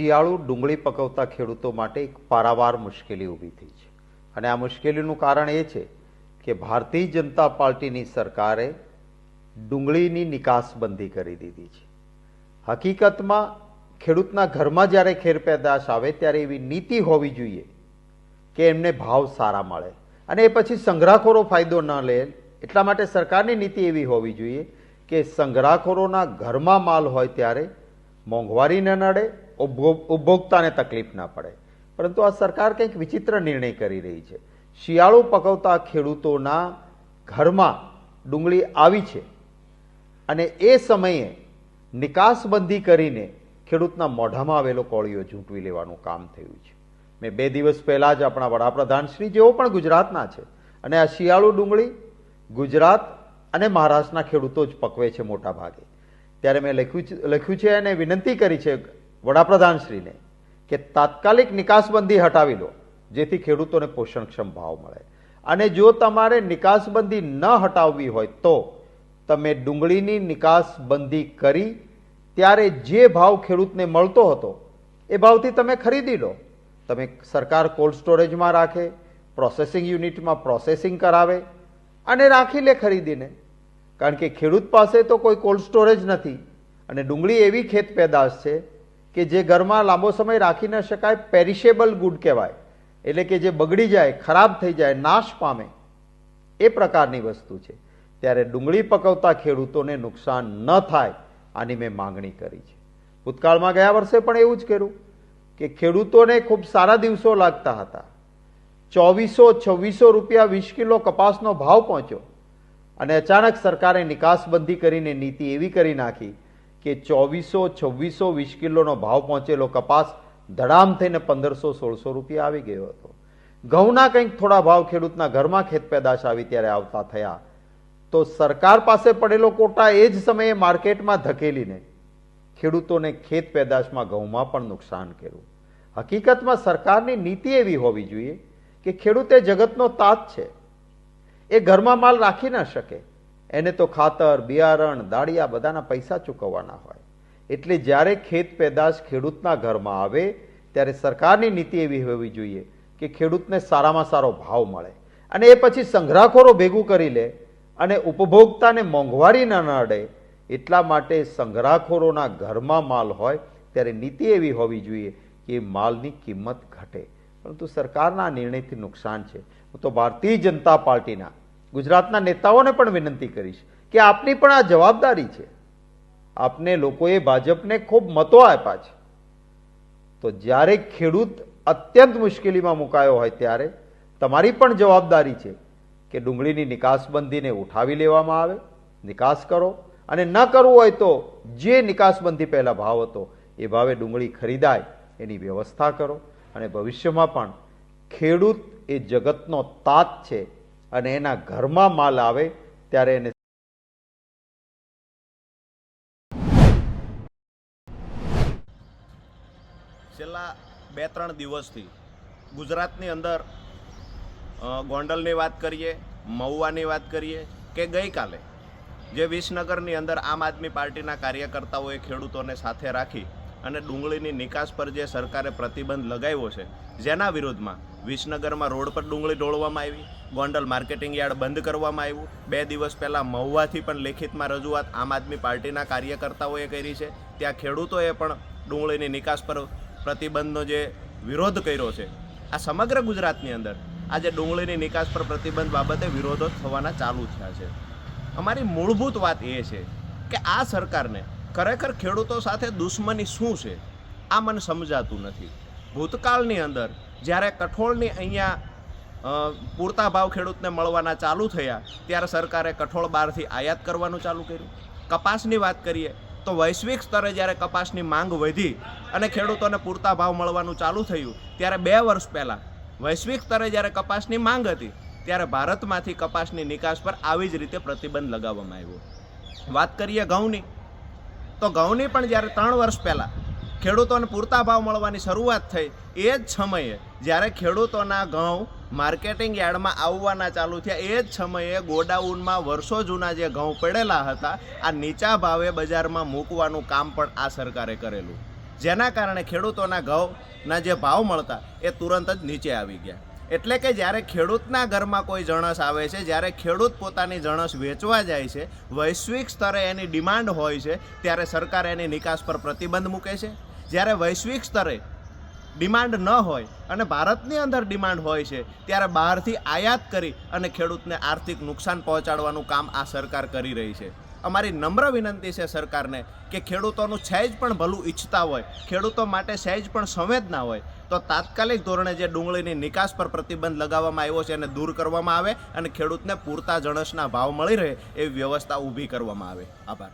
શિયાળુ ડુંગળી પકવતા ખેડૂતો માટે એક પારાવાર મુશ્કેલી ઊભી થઈ છે. અને આ મુશ્કેલીનું કારણ એ છે કે ભારતીય જનતા પાર્ટીની સરકારે ડુંગળીની નિકાસબંધી કરી દીધી છે. હકીકતમાં ખેડૂતના ઘરમાં જ્યારે ખેર પેદાશ આવે ત્યારે એવી નીતિ હોવી જોઈએ કે એમને ભાવ સારા મળે અને એ પછી સંગ્રહખોરો ફાયદો ન લે. એટલા માટે સરકારની નીતિ એવી હોવી જોઈએ કે સંગ્રહખોરોના ઘરમાં માલ હોય ત્યારે મોંઘવારી ન નડે ઉપભોક્તાને તકલીફ ના પડે. પરંતુ આ સરકાર કંઈક વિચિત્ર નિર્ણય કરી રહી છે. શિયાળુ પકવતા ખેડૂતોના ઘરમાં ડુંગળી આવી છે અને એ સમયે નિકાસબંધી કરીને ખેડૂતના મોઢામાં આવેલો કોળીઓ ઝૂંટવી લેવાનું કામ થયું છે. મેં બે દિવસ પહેલાં જ આપણા વડાપ્રધાન શ્રી જેઓ પણ ગુજરાતના છે અને આ શિયાળુ ડુંગળી ગુજરાત અને મહારાષ્ટ્રના ખેડૂતો જ પકવે છે મોટા ભાગે ત્યારે મેં લખ્યું લખ્યું છે અને વિનંતી કરી છે વડાપ્રધાનશ્રીને કે તાત્કાલિક નિકાસબંધી હટાવી લો, જેથી ખેડૂતોને પોષણક્ષમ ભાવ મળે. અને જો તમારે નિકાસબંધી ન હટાવવી હોય તો તમે ડુંગળીની નિકાસબંધી કરી ત્યારે જે ભાવ ખેડૂતને મળતો હતો, એ ભાવથી તમે ખરીદી લો. તમે સરકાર કોલ્ડ સ્ટોરેજમાં રાખે, પ્રોસેસિંગ યુનિટમાં પ્રોસેસિંગ કરાવે, અને રાખી લે ખરીદીને. કારણ કે ખેડૂત પાસે તો કોઈ કોલ્ડ સ્ટોરેજ નથી, અને ડુંગળી એવી ખેત પેદાશ છે કે જે ઘરમાં લાંબો સમય રાખી ન શકાય પેરિશેબલ ગુડ કહેવાય. એટલે કે જે બગડી જાય, ખરાબ થઈ જાય, નાશ પામે, એ પ્રકારની વસ્તુ છે. ત્યારે ડુંગળી પકવતા ખેડૂતોને નુકસાન ન થાય આની મેં માંગણી કરી છે. ભૂતકાળમાં ગયા વર્ષે પણ એવું જ કર્યું કે ખેડૂતોને ખૂબ સારા દિવસો લાગતા હતા. ચોવીસો, છવ્વીસો રૂપિયા વીસ કિલો કપાસનો ભાવ પહોંચ્યો અને અચાનક સરકારે નિકાસબંધી કરીને નીતિ એવી કરી નાખી કે ચોવીસો, છવ્વીસો, વીસ કિલોનો ભાવ પહોંચેલો કપાસ ધડામ થઈને પંદરસો, સોળસો રૂપિયા આવી ગયો હતો. ઘઉંના કંઈક થોડા ભાવ ખેડૂતના ઘરમાં ખેત પેદાશ આવી ત્યારે આવતા થયા. તો સરકાર પાસે પડેલો કોટા એ જ સમયે માર્કેટમાં ધકેલીને ખેડૂતોને ખેત પેદાશમાં ઘઉંમાં પણ નુકસાન કર્યું. હકીકતમાં સરકારની નીતિ એવી હોવી જોઈએ કે ખેડૂત એ જગતનો તાત છે. એ ઘરમાં માલ રાખી ન શકે. એને તો ખાતર, બિયારણ, દાળિયા બધાના પૈસા ચૂકવવાના હોય. એટલે જ્યારે ખેત પેદાશ ખેડૂતના ઘરમાં આવે, ત્યારે સરકારની નીતિ એવી હોવી જોઈએ કે ખેડૂતને સારામાં સારો ભાવ મળે. અને એ પછી સંગ્રહખોરો ભેગું કરી લે અને ઉપભોક્તાને મોંઘવારી ન નડે એટલા માટે સંગ્રહખોરોના ઘરમાં માલ હોય, ત્યારે નીતિ એવી હોવી જોઈએ કે માલની કિંમત ઘટે. પરંતુ સરકારના નિર્ણયથી નુકસાન છે. હું તો ભારતીય જનતા પાર્ટીના ગુજરાતના નેતાઓને પણ વિનંતી કરીશ કે આપની પણ આ જવાબદારી છે. આપને લોકોએ ભાજપને ખૂબ મતો આપ્યા છે. તો જ્યારે ખેડૂત અત્યંત મુશ્કેલીમાં મુકાયો હોય ત્યારે તમારી પણ જવાબદારી છે કે ડુંગળીની નિકાસબંધીને ઉઠાવી લેવામાં આવે, નિકાસ કરો અને ન કરવું હોય તો જે નિકાસબંધી પહેલાં ભાવ હતો એ ભાવે ડુંગળી ખરીદાય, એની વ્યવસ્થા કરો અને ભવિષ્યમાં પણ ખેડૂત એ જગતનો તાત છે અને એના ઘરમાં માલ આવે ત્યારે એને છેલ્લા બે ત્રણ દિવસથી ગુજરાતની અંદર ગોંડલની વાત કરીએ, મહુવાની વાત કરીએ કે ગઈકાલે જે વિસનગરની અંદર આમ આદમી પાર્ટીના કાર્યકર્તાઓએ ખેડૂતોને સાથે રાખી અને ડુંગળીની નિકાસ પર જે સરકારે પ્રતિબંધ લગાવ્યો છે, જેના વિરોધમાં વિસનગરમાં રોડ પર ડુંગળી ઢોળવામાં આવી, ગોંડલ માર્કેટિંગ યાર્ડ બંધ કરવામાં આવ્યું. બે દિવસ પહેલાં મહુવાથી પણ લેખિતમાં રજૂઆત આમ આદમી પાર્ટીના કાર્યકર્તાઓએ કરી છે. ત્યાં ખેડૂતોએ પણ ડુંગળીની નિકાસ પર પ્રતિબંધનો જે વિરોધ કર્યો છે. આ સમગ્ર ગુજરાતની અંદર આજે ડુંગળીની નિકાસ પર પ્રતિબંધ બાબતે વિરોધો થવાના ચાલુ થયા છે. અમારી મૂળભૂત વાત એ છે કે આ સરકારને ખરેખર ખેડૂતો સાથે દુશ્મની શું છે? આ મને સમજાતું નથી. ભૂતકાળની અંદર જ્યારે કઠોળની અહીંયા પૂરતા ભાવ ખેડૂતને મળવાના ચાલુ થયા, ત્યારે સરકારે કઠોળ બહારથી આયાત કરવાનું ચાલુ કર્યું. કપાસની વાત કરીએ, તો વૈશ્વિક સ્તરે જ્યારે કપાસની માંગ વધી અને ખેડૂતોને પૂરતા ભાવ મળવાનું ચાલુ થયું, ત્યારે બે વર્ષ પહેલાં વૈશ્વિક સ્તરે જ્યારે કપાસની માંગ હતી, ત્યારે ભારતમાંથી કપાસની નિકાસ પર આવી જ રીતે પ્રતિબંધ લગાવવામાં આવ્યો. વાત કરીએ ઘઉંની તો ઘઉંની પણ જ્યારે ત્રણ વર્ષ પહેલાં ખેડૂતોને પૂરતા ભાવ મળવાની શરૂઆત થઈ, એ જ સમયે જ્યારે ખેડૂતોના ઘઉં માર્કેટિંગ યાર્ડમાં આવવાના ચાલુ થયા, એ જ સમયે ગોડાઉનમાં વર્ષો જૂના જે ઘઉં પડેલા હતા, આ નીચા ભાવે બજારમાં મૂકવાનું કામ પણ આ સરકારે કરેલું. જેના કારણે ખેડૂતોના ઘઉંના જે ભાવ મળતા, એ તુરંત જ નીચે આવી ગયા. એટલે કે જ્યારે ખેડૂતના ઘરમાં કોઈ જણસ આવે છે, જ્યારે ખેડૂત પોતાની જણસ વેચવા જાય છે, વૈશ્વિક સ્તરે એની ડિમાન્ડ હોય છે, ત્યારે સરકાર એની નિકાસ પર પ્રતિબંધ મૂકે છે. જ્યારે વૈશ્વિક સ્તરે ડિમાન્ડ ન હોય અને ભારતની અંદર ડિમાન્ડ હોય છે, ત્યારે બહારથી આયાત કરી અને ખેડૂતને આર્થિક નુકસાન પહોંચાડવાનું કામ આ સરકાર કરી રહી છે. અમારી નમ્ર વિનંતી છે સરકારને કે ખેડૂતોનું સહેજ પણ ભલું ઈચ્છતા હોય, ખેડૂતો માટે સહેજ પણ સંવેદના હોય તો તાત્કાલિક ધોરણે જે ડુંગળીની નિકાસ પર પ્રતિબંધ લગાવવામાં આવ્યો છે એને દૂર કરવામાં આવે અને ખેડૂતને પૂરતા જણસના ભાવ મળી રહે એવી વ્યવસ્થા ઊભી કરવામાં આવે. આભાર.